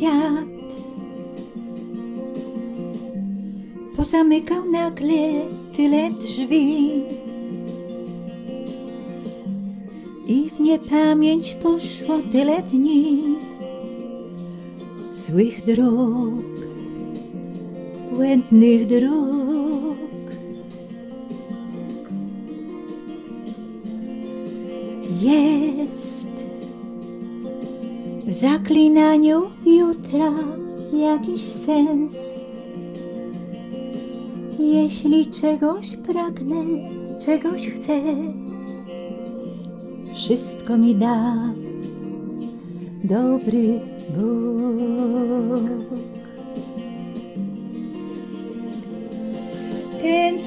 świat. Pozamykał nagle tyle drzwi i w niepamięć poszło tyle dni złych dróg, błędnych dróg. Jest w zaklinaniu jutra jakiś sens. Jeśli czegoś pragnę, czegoś chcę, wszystko mi da dobry Bóg. Ten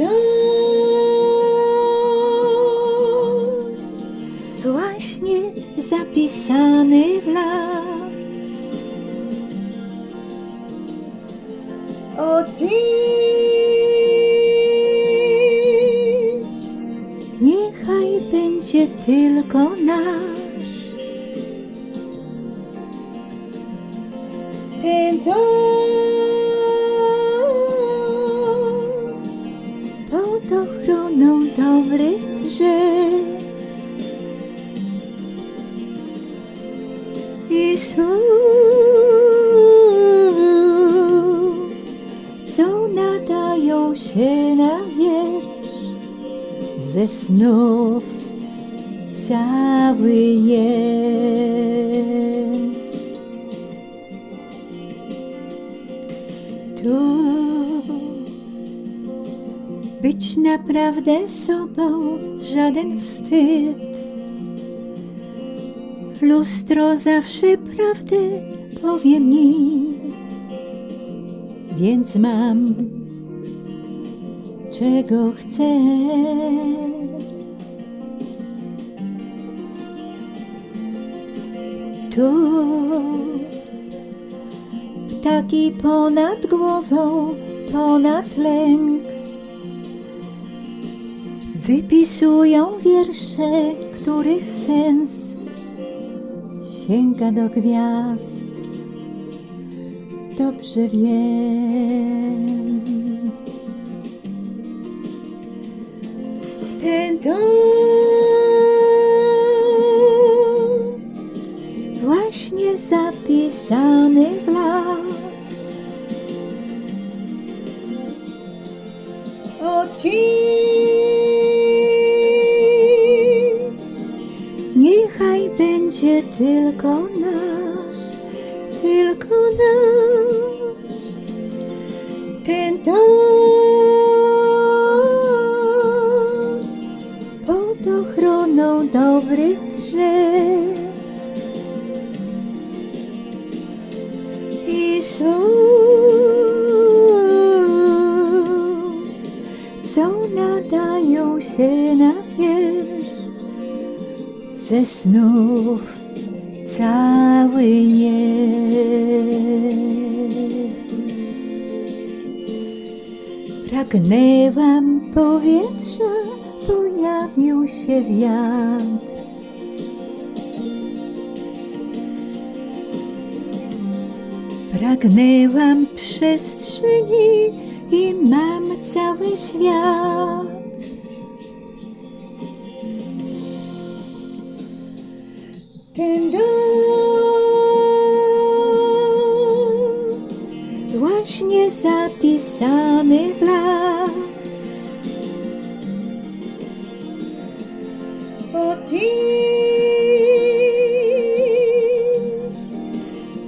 zapisany w las. Od dziś niechaj będzie tylko nasz. Ten dom pod ochroną dobrych drzew co nadają się na wiersz ze snów cały jest. Tu być naprawdę sobą żaden wstyd. Lustro zawsze prawdę powie mi, więc mam czego chcę. Tu ptaki ponad głową, ponad lęk wypisują wiersze, których sens sięga do gwiazd. Dobrze wiem. Ten dom właśnie zapisany niechaj będzie tylko nasz, tylko nasz. Ten dom pod ochroną dobrych drzew i słów, ze snów cały jest. Pragnęłam powietrza, pojawił się wiatr. Pragnęłam przestrzeni i mam cały świat. Dom właśnie zapisany w las. Od dziś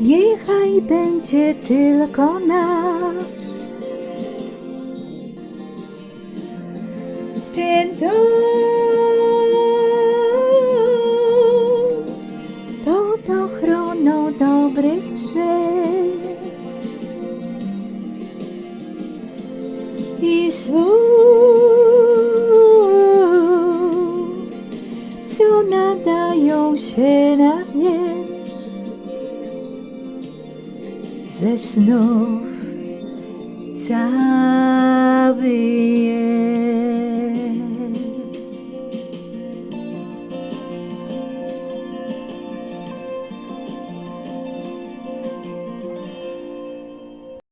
niechaj będzie tylko nasz. Ten dom i co nadają się na wiersz ze snów cały.